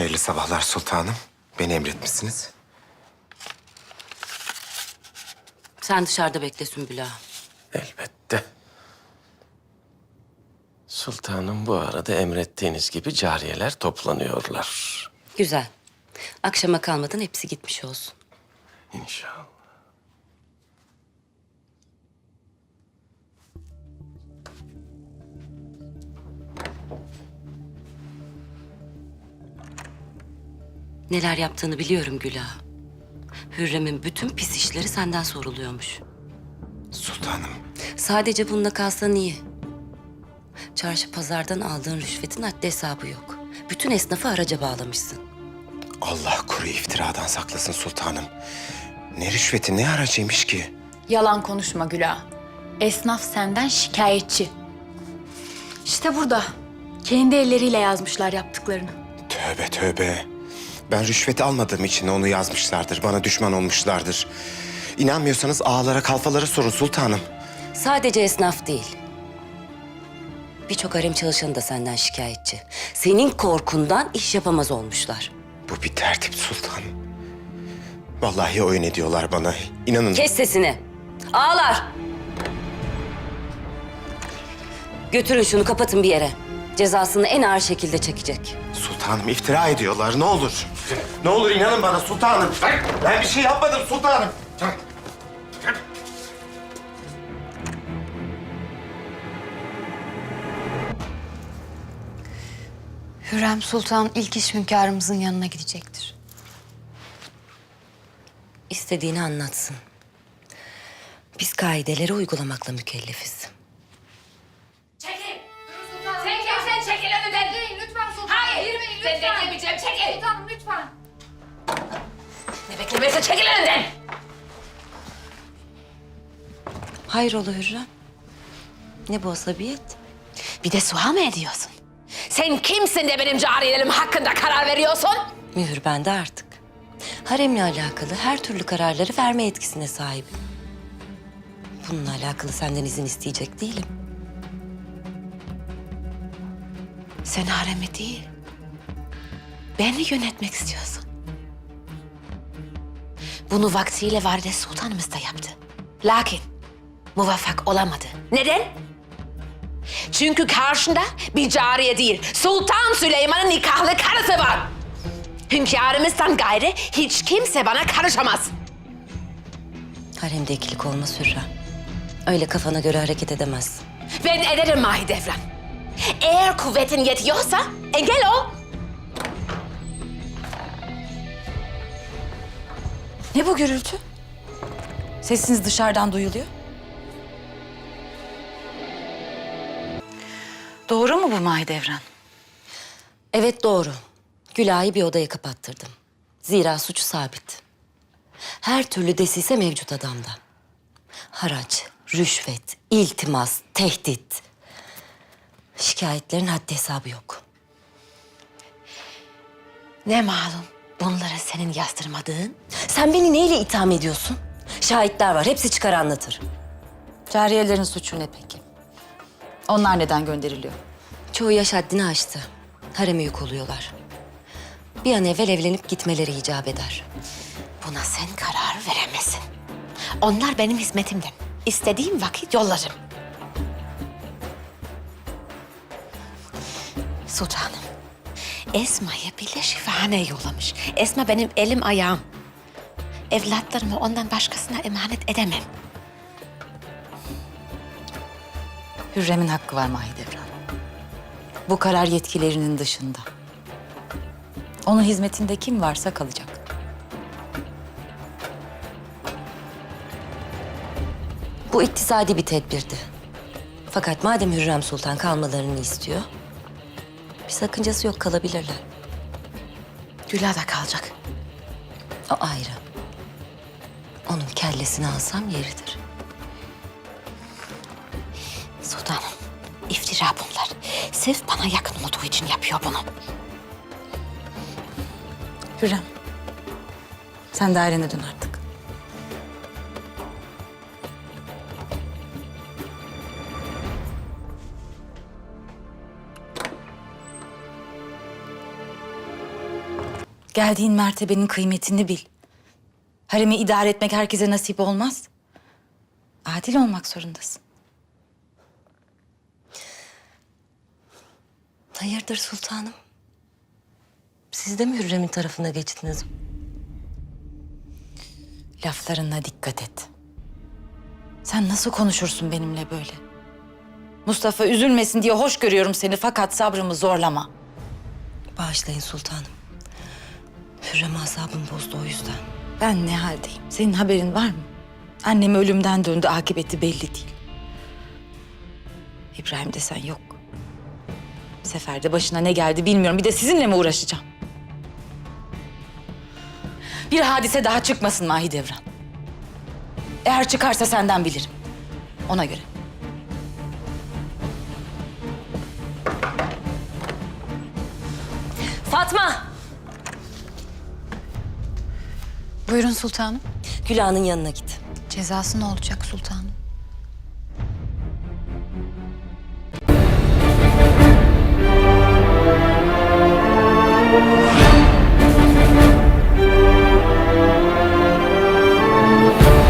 Hayırlı sabahlar sultanım. Beni emretmişsiniz. Sen dışarıda bekle Sümbül Ağa. Elbette. Sultanım bu arada emrettiğiniz gibi cariyeler toplanıyorlar. Güzel. Akşama kalmadan hepsi gitmiş olsun. İnşallah. Neler yaptığını biliyorum Gül Ağa. Hürrem'in bütün pis işleri senden soruluyormuş. Sultanım. Sadece bununla kalsan iyi. Çarşı pazardan aldığın rüşvetin haddi hesabı yok. Bütün esnafı araca bağlamışsın. Allah kuru iftiradan saklasın sultanım. Ne rüşveti ne aracıymış ki? Yalan konuşma Güla. Esnaf senden şikayetçi. İşte burada. Kendi elleriyle yazmışlar yaptıklarını. Tövbe tövbe. Ben rüşveti almadığım için onu yazmışlardır. Bana düşman olmuşlardır. İnanmıyorsanız ağalara kalfalara sorun sultanım. Sadece esnaf değil. Birçok harem çalışanı da senden şikayetçi. Senin korkundan iş yapamaz olmuşlar. Bu bir tertip sultanım. Vallahi oyun ediyorlar bana. İnanın. Kes sesini. Ağlar. Götürün şunu kapatın bir yere. Cezasını en ağır şekilde çekecek. Sultanım iftira ediyorlar ne olur. Ne olur inanın bana sultanım. Ben bir şey yapmadım sultanım. Hürrem Sultan ilk iş hünkârımızın yanına gidecektir. İstediğini anlatsın. Biz kaideleri uygulamakla mükellefiz. Lütfen. Ne beklemeyse çekil önümden. Hayrola Hürrem? Ne bu asabiyet? Bir de suha mı ediyorsun? Sen kimsin de benim cariyelerim hakkında karar veriyorsun? Mühür bende artık. Haremle alakalı her türlü kararları verme yetkisine sahibim. Bununla alakalı senden izin isteyecek değilim. Sen haremi değil, beni yönetmek istiyorsun. Bunu vaktiyle Valide Sultanımız da yaptı. Lakin muvaffak olamadı. Neden? Çünkü karşında bir cariye değil, Sultan Süleyman'ın nikahlı karısı var. Hünkârımızdan gayrı hiç kimse bana karışamaz. Haremde ikilik olmaz Hürrem. Öyle kafana göre hareket edemezsin. Ben ederim Mahidevran. Eğer kuvvetin yetiyorsa engel ol. Ne bu gürültü? Sesiniz dışarıdan duyuluyor. Doğru mu bu Mahidevran? Evet doğru. Gülay'ı bir odaya kapattırdım. Zira suçu sabit. Her türlü desise mevcut adamda. Haraç, rüşvet, iltimas, tehdit. Şikayetlerin haddi hesabı yok. Ne malum bunları senin yazdırmadığın? Sen beni neyle itham ediyorsun? Şahitler var, hepsi çıkar anlatır. Cariyelerin suçu ne peki? Onlar neden gönderiliyor? Çoğu yaş haddini aştı. Hareme yük oluyorlar. Bir an evvel evlenip gitmeleri icap eder. Buna sen karar veremezsin. Onlar benim hizmetimden. İstediğim vakit yollarım. Sultanım, Esma'yı bile şifahaneye yollamış. Esma benim elim ayağım. Evlatlarımı ondan başkasına emanet edemem. Hürrem'in hakkı var Mahidevran. Bu karar yetkilerinin dışında. Onun hizmetinde kim varsa kalacak. Bu iktisadi bir tedbirdi. Fakat madem Hürrem Sultan kalmalarını istiyor... ...bir sakıncası yok kalabilirler. Güla da kalacak. O ayrı. Onun kellesini alsam yeridir. Sultanım, iftira bunlar. Sırf bana yakın olduğu için yapıyor bunu. Hürrem, sen dairene dön artık. Geldiğin mertebenin kıymetini bil. Haremi idare etmek herkese nasip olmaz. Adil olmak zorundasın. Hayırdır sultanım? Siz de mi Hürrem'in tarafına geçtiniz? Laflarına dikkat et. Sen nasıl konuşursun benimle böyle? Mustafa üzülmesin diye hoş görüyorum seni fakat sabrımı zorlama. Bağışlayın sultanım. Hürrem asabım bozdu o yüzden. Ben ne haldeyim? Senin haberin var mı? Annem ölümden döndü, akıbeti belli değil. İbrahim desen yok. Seferde başına ne geldi bilmiyorum. Bir de sizinle mi uğraşacağım? Bir hadise daha çıkmasın Mahidevran. Eğer çıkarsa senden bilirim. Ona göre. Fatma! Buyurun sultanım. Külah'ın yanına git. Cezası ne olacak sultanım?